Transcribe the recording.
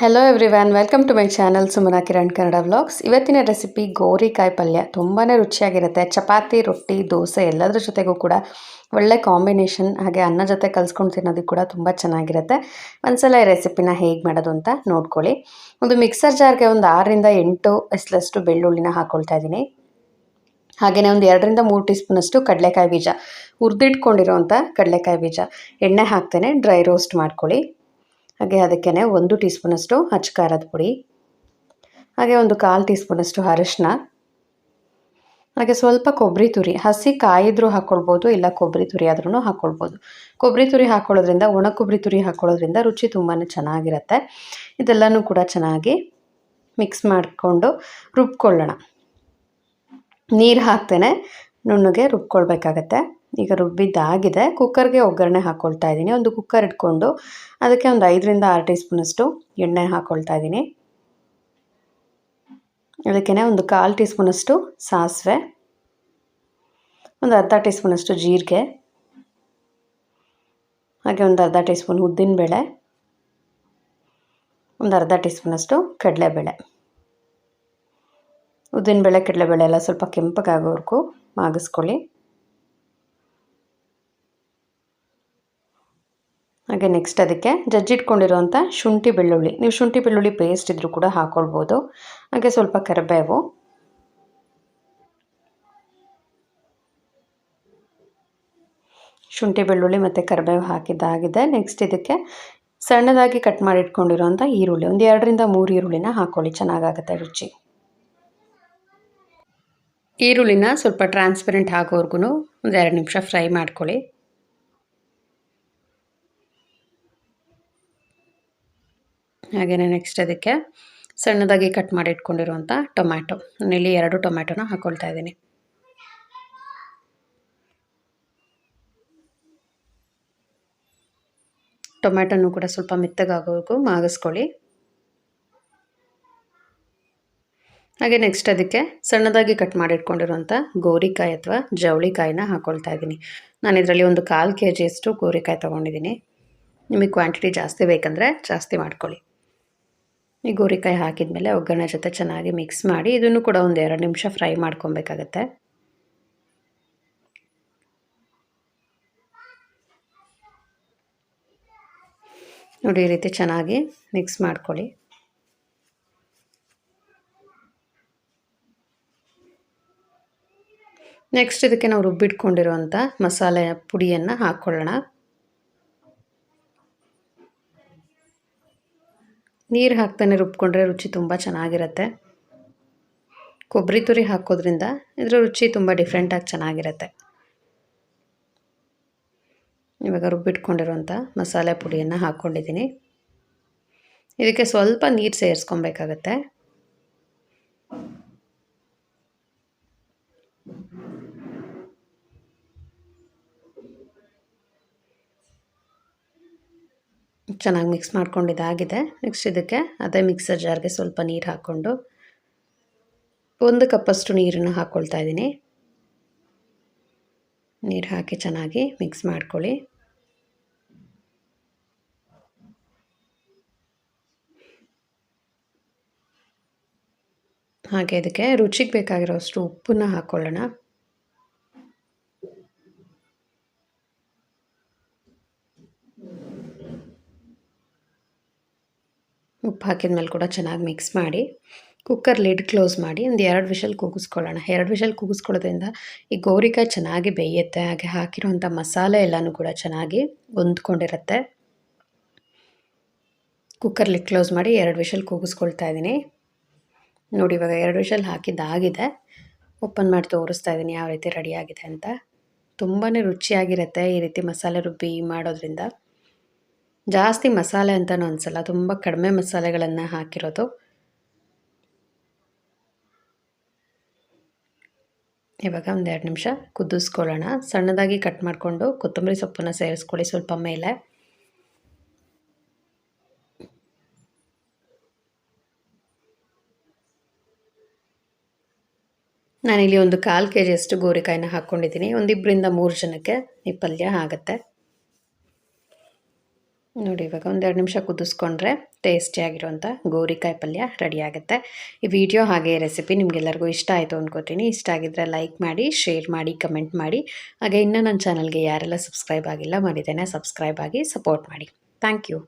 Hello everyone welcome to my channel Sumana Kiran Kannada vlogs ಇವತ್ತಿನ recipe ಗೋರಿಕಾಯಿ ಪಲ್ಯ. ತುಂಬಾ ರುಚಿಯಾಗಿರುತ್ತೆ. ಚಪಾತಿ, ರೊಟ್ಟಿ, ದೋಸೆ ಎಲ್ಲದರ ಜೊತೆಗೂ ಕೂಡ ಒಳ್ಳೆ ಕಾಂಬಿನೇಷನ್ ಹಾಗೆ ಅನ್ನ ಜೊತೆ ಕಲ್ಸ್ಕೊಂಡು ತಿನ್ನೋದಕ್ಕೆ ಕೂಡ ತುಂಬ ಚೆನ್ನಾಗಿರುತ್ತೆ. ಒಂದ್ಸಲ ಈ ರೆಸಿಪಿನ ಹೇಗೆ ಮಾಡೋದು ಅಂತ ನೋಡ್ಕೊಳ್ಳಿ. ಒಂದು ಮಿಕ್ಸರ್ ಜಾರ್ಗೆ ಒಂದು ಆರರಿಂದ ಎಂಟು ಎಸ್ಲಷ್ಟು ಬೆಳ್ಳುಳ್ಳಿನ ಹಾಕ್ಕೊಳ್ತಾ ಇದ್ದೀನಿ. ಹಾಗೆಯೇ ಒಂದು ಎರಡರಿಂದ ಮೂರು ಟೀ ಸ್ಪೂನಷ್ಟು ಕಡಲೆಕಾಯಿ ಬೀಜ. ಹುರಿದಿಟ್ಕೊಂಡಿರೋವಂಥ ಕಡಲೆಕಾಯಿ ಬೀಜ. ಎಣ್ಣೆ ಹಾಕ್ತೇನೆ ಡ್ರೈ ರೋಸ್ಟ್ ಮಾಡ್ಕೊಳ್ಳಿ. ಹಾಗೆ ಅದಕ್ಕೆ ಒಂದು ಟೀ ಸ್ಪೂನಷ್ಟು ಹಚ್ಚ ಖಾರದ ಪುಡಿ, ಹಾಗೆ ಒಂದು ಕಾಲು ಟೀ ಸ್ಪೂನಷ್ಟು ಅರಿಶಿನ, ಹಾಗೆ ಸ್ವಲ್ಪ ಕೊಬ್ಬರಿ ತುರಿ, ಹಸಿ ಕಾಯಿದ್ರೂ ಹಾಕ್ಕೊಳ್ಬೋದು ಇಲ್ಲ ಕೊಬ್ಬರಿ ತುರಿ ಆದ್ರೂ ಹಾಕ್ಕೊಳ್ಬೋದು ಕೊಬ್ಬರಿ ತುರಿ ಹಾಕ್ಕೊಳ್ಳೋದ್ರಿಂದ ಒಣ ಕೊಬ್ಬರಿ ತುರಿ ಹಾಕ್ಕೊಳ್ಳೋದ್ರಿಂದ ರುಚಿ ತುಂಬಾ ಚೆನ್ನಾಗಿರುತ್ತೆ. ಇದೆಲ್ಲನೂ ಕೂಡ ಚೆನ್ನಾಗಿ ಮಿಕ್ಸ್ ಮಾಡಿಕೊಂಡು ರುಬ್ಕೊಳ್ಳೋಣ. ನೀರು ಹಾಕ್ತೇನೆ, ನುಣ್ಣಗೆ ರುಬ್ಕೊಳ್ಬೇಕಾಗತ್ತೆ. ಈಗ ರುಬ್ಬಿದ್ದಾಗಿದೆ. ಕುಕ್ಕರ್ಗೆ ಒಗ್ಗರಣೆ ಹಾಕ್ಕೊಳ್ತಾ ಇದ್ದೀನಿ. ಒಂದು ಕುಕ್ಕರ್ ಇಟ್ಕೊಂಡು ಅದಕ್ಕೆ ಒಂದು ಐದರಿಂದ ಆರು ಟೀ ಸ್ಪೂನಷ್ಟು ಎಣ್ಣೆ ಹಾಕ್ಕೊಳ್ತಾ ಇದ್ದೀನಿ. ಅದಕ್ಕೆ ಒಂದು ಕಾಲು ಟೀ ಸ್ಪೂನಷ್ಟು ಸಾಸಿವೆ, ಒಂದು ಅರ್ಧ ಟೀ ಸ್ಪೂನಷ್ಟು ಜೀರಿಗೆ, ಹಾಗೆ ಒಂದು ಅರ್ಧ ಟೀ ಸ್ಪೂನ್ ಉದ್ದಿನಬೇಳೆ, ಒಂದು ಅರ್ಧ ಟೀ ಸ್ಪೂನಷ್ಟು ಕಡಲೆಬೇಳೆ. ಉದ್ದಿನಬೇಳೆ, ಕಡಲೆಬೇಳೆ ಎಲ್ಲ ಸ್ವಲ್ಪ ಕೆಂಪಗಾಗೋವರೆಗೂ ಮಾಗಿಸ್ಕೊಳ್ಳಿ. ಹಾಗೆ ನೆಕ್ಸ್ಟ್ ಅದಕ್ಕೆ ಜಜ್ಜಿಟ್ಕೊಂಡಿರುವಂಥ ಶುಂಠಿ ಬೆಳ್ಳುಳ್ಳಿ. ನೀವು ಶುಂಠಿ ಬೆಳ್ಳುಳ್ಳಿ ಪೇಸ್ಟ್ ಇದ್ದರೂ ಕೂಡ ಹಾಕ್ಕೊಳ್ಬೋದು ಹಾಗೆ ಸ್ವಲ್ಪ ಕರಿಬೇವು. ಶುಂಠಿ ಬೆಳ್ಳುಳ್ಳಿ ಮತ್ತು ಕರಿಬೇವು ಹಾಕಿದ್ದಾಗಿದೆ. ನೆಕ್ಸ್ಟ್ ಇದಕ್ಕೆ ಸಣ್ಣದಾಗಿ ಕಟ್ ಮಾಡಿಟ್ಕೊಂಡಿರುವಂಥ ಈರುಳ್ಳಿ. ಒಂದು ಎರಡರಿಂದ ಮೂರು ಈರುಳ್ಳಿನ ಹಾಕ್ಕೊಳ್ಳಿ ಚೆನ್ನಾಗಾಗುತ್ತೆ ರುಚಿ. ಈರುಳ್ಳಿನ ಸ್ವಲ್ಪ ಟ್ರಾನ್ಸ್ಪರೆಂಟ್ ಆಗೋವರೆಗೂ ಒಂದು ಎರಡು ನಿಮಿಷ ಫ್ರೈ ಮಾಡ್ಕೊಳ್ಳಿ. ಹಾಗೆಯೇ ನೆಕ್ಸ್ಟ್ ಅದಕ್ಕೆ ಸಣ್ಣದಾಗಿ ಕಟ್ ಮಾಡಿ ಇಟ್ಕೊಂಡಿರುವಂಥ ಟೊಮ್ಯಾಟೊ. ಇಲ್ಲಿ ಎರಡು ಟೊಮ್ಯಾಟೊನ ಹಾಕ್ಕೊಳ್ತಾ ಇದ್ದೀನಿ. ಟೊಮ್ಯಾಟೊನು ಕೂಡ ಸ್ವಲ್ಪ ಮೆತ್ತಗಾಗೋವರೆಗೂ ಮಾಗಿಸ್ಕೊಳ್ಳಿ. ಹಾಗೆ ನೆಕ್ಸ್ಟ್ ಅದಕ್ಕೆ ಸಣ್ಣದಾಗಿ ಕಟ್ ಮಾಡಿ ಇಟ್ಕೊಂಡಿರುವಂಥ ಗೋರಿಕಾಯಿ ಅಥವಾ ಜವಳಿಕಾಯಿನ ಹಾಕ್ಕೊಳ್ತಾ ಇದ್ದೀನಿ. ನಾನು ಇದರಲ್ಲಿ ಒಂದು ಕಾಲು ಕೆ ಜಿಯಷ್ಟು ಗೋರಿಕಾಯಿ ತೊಗೊಂಡಿದ್ದೀನಿ. ನಿಮಗೆ ಕ್ವಾಂಟಿಟಿ ಜಾಸ್ತಿ ಬೇಕಂದರೆ ಜಾಸ್ತಿ ಮಾಡ್ಕೊಳ್ಳಿ. ಈ ಗೋರಿಕಾಯಿ ಹಾಕಿದ ಒಗ್ಗರಣೆ ಜೊತೆ ಚೆನ್ನಾಗಿ ಮಿಕ್ಸ್ ಮಾಡಿ ಇದನ್ನು ಕೂಡ ಒಂದು ಎರಡು ನಿಮಿಷ ಫ್ರೈ ಮಾಡ್ಕೊಬೇಕಾಗತ್ತೆ. ನೋಡಿ ಈ ರೀತಿ ಚೆನ್ನಾಗಿ ಮಿಕ್ಸ್ ಮಾಡ್ಕೊಳ್ಳಿ. ನೆಕ್ಸ್ಟ್ ಇದಕ್ಕೆ ನಾವು ರುಬ್ಬಿಟ್ಕೊಂಡಿರುವಂಥ ಮಸಾಲೆ ಪುಡಿಯನ್ನು ಹಾಕ್ಕೊಳ್ಳೋಣ. ನೀರು ಹಾಕ್ತಾನೆ ರುಬ್ಕೊಂಡ್ರೆ ರುಚಿ ತುಂಬ ಚೆನ್ನಾಗಿರುತ್ತೆ. ಕೊಬ್ಬರಿ ತುರಿ ಹಾಕೋದ್ರಿಂದ ಇದರ ರುಚಿ ತುಂಬ ಡಿಫ್ರೆಂಟಾಗಿ ಚೆನ್ನಾಗಿರುತ್ತೆ. ಇವಾಗ ರುಬ್ಬಿಟ್ಕೊಂಡಿರುವಂಥ ಮಸಾಲೆ ಪುಡಿಯನ್ನು ಹಾಕ್ಕೊಂಡಿದ್ದೀನಿ ಇದಕ್ಕೆ ಸ್ವಲ್ಪ ನೀರು ಸೇರಿಸ್ಕೊಬೇಕಾಗತ್ತೆ. ಚೆನ್ನಾಗಿ ಮಿಕ್ಸ್ ಮಾಡ್ಕೊಂಡು ಇದಾಗಿದೆ. ನೆಕ್ಸ್ಟ್ ಇದಕ್ಕೆ ಅದೇ ಮಿಕ್ಸರ್ ಜಾರ್ಗೆ ಸ್ವಲ್ಪ ನೀರು ಹಾಕ್ಕೊಂಡು ಒಂದು ಕಪ್ಪಷ್ಟು ನೀರನ್ನು ಹಾಕ್ಕೊಳ್ತಾ ಇದ್ದೀನಿ. ನೀರು ಹಾಕಿ ಚೆನ್ನಾಗಿ ಮಿಕ್ಸ್ ಮಾಡ್ಕೊಳ್ಳಿ. ಹಾಗೆ ಇದಕ್ಕೆ ರುಚಿಗೆ ಬೇಕಾಗಿರೋಷ್ಟು ಉಪ್ಪನ್ನು ಹಾಕ್ಕೊಳ್ಳೋಣ ಉಪ್ಪು ಹಾಕಿದ ಮೇಲೆ ಕೂಡ ಚೆನ್ನಾಗಿ ಮಿಕ್ಸ್ ಮಾಡಿ ಕುಕ್ಕರ್ ಲಿಡ್ ಕ್ಲೋಸ್ ಮಾಡಿ ಒಂದು ಎರಡು ವಿಷಲ್ ಕೂಗಿಸ್ಕೊಳ್ಳೋಣ. ಎರಡು ವಿಷಲ್ ಕೂಗಿಸ್ಕೊಳ್ಳೋದ್ರಿಂದ ಈ ಗೋರಿಕಾಯಿ ಚೆನ್ನಾಗಿ ಬೇಯುತ್ತೆ, ಹಾಗೆ ಹಾಕಿರುವಂಥ ಮಸಾಲೆ ಎಲ್ಲನೂ ಕೂಡ ಚೆನ್ನಾಗಿ ಹೊಂದ್ಕೊಂಡಿರುತ್ತೆ. ಕುಕ್ಕರ್ ಲಿಡ್ ಕ್ಲೋಸ್ ಮಾಡಿ ಎರಡು ವಿಷಲ್ ಕೂಗಿಸ್ಕೊಳ್ತಾ ಇದ್ದೀನಿ. ನೋಡಿ, ಇವಾಗ ಎರಡು ವಿಷಲ್ ಹಾಕಿದ್ದಾಗಿದೆ. ಓಪನ್ ಮಾಡಿ ತೋರಿಸ್ತಾ ಇದ್ದೀನಿ ಯಾವ ರೀತಿ ರೆಡಿಯಾಗಿದೆ ಅಂತ. ತುಂಬಾ ರುಚಿಯಾಗಿರುತ್ತೆ ಈ ರೀತಿ ಮಸಾಲೆ ರುಬ್ಬಿ ಮಾಡೋದ್ರಿಂದ. ಜಾಸ್ತಿ ಮಸಾಲೆ ಅಂತಲೂ ಅನಿಸಲ್ಲ, ತುಂಬ ಕಡಿಮೆ ಮಸಾಲೆಗಳನ್ನು ಹಾಕಿರೋದು. ಇವಾಗ ಒಂದೆರಡು ನಿಮಿಷ ಕುದಿಸ್ಕೊಳ್ಳೋಣ. ಸಣ್ಣದಾಗಿ ಕಟ್ ಮಾಡಿಕೊಂಡು ಕೊತ್ತಂಬರಿ ಸೊಪ್ಪನ್ನು ಸೇರಿಸ್ಕೊಳ್ಳಿ ಸ್ವಲ್ಪ ಮೇಲೆ. ನಾನಿಲ್ಲಿ ಒಂದು ಕಾಲು ಕೆ ಜಿಯಷ್ಟು ಗೋರಿಕಾಯಿನ ಹಾಕ್ಕೊಂಡಿದ್ದೀನಿ. ಒಂದಿಬ್ಬರಿಂದ ಮೂರು ಜನಕ್ಕೆ ಈ ಪಲ್ಯ ಆಗುತ್ತೆ. ನೋಡಿ, ಇವಾಗ ಒಂದೆರಡು ನಿಮಿಷ ಕುದಿಸ್ಕೊಂಡ್ರೆ ಟೇಸ್ಟಿಯಾಗಿರುವಂಥ ಗೋರಿಕಾಯಿ ಪಲ್ಯ ರೆಡಿ ಆಗುತ್ತೆ. ಈ ವಿಡಿಯೋ ಹಾಗೆ ರೆಸಿಪಿ ನಿಮಗೆಲ್ಲರಿಗೂ ಇಷ್ಟ ಆಯಿತು ಅಂದ್ಕೋತೀನಿ ಇಷ್ಟ ಆಗಿದ್ದರೆ ಲೈಕ್ ಮಾಡಿ ಶೇರ್ ಮಾಡಿ ಕಮೆಂಟ್ ಮಾಡಿ. ಹಾಗೆ ಇನ್ನೂ ನನ್ನ ಚಾನಲ್ಗೆ ಯಾರೆಲ್ಲ ಸಬ್ಸ್ಕ್ರೈಬ್ ಆಗಿಲ್ಲ ಮಾಡಿದ್ದೇನೆ ಸಬ್ಸ್ಕ್ರೈಬ್ ಆಗಿ ಸಪೋರ್ಟ್ ಮಾಡಿ. Thank you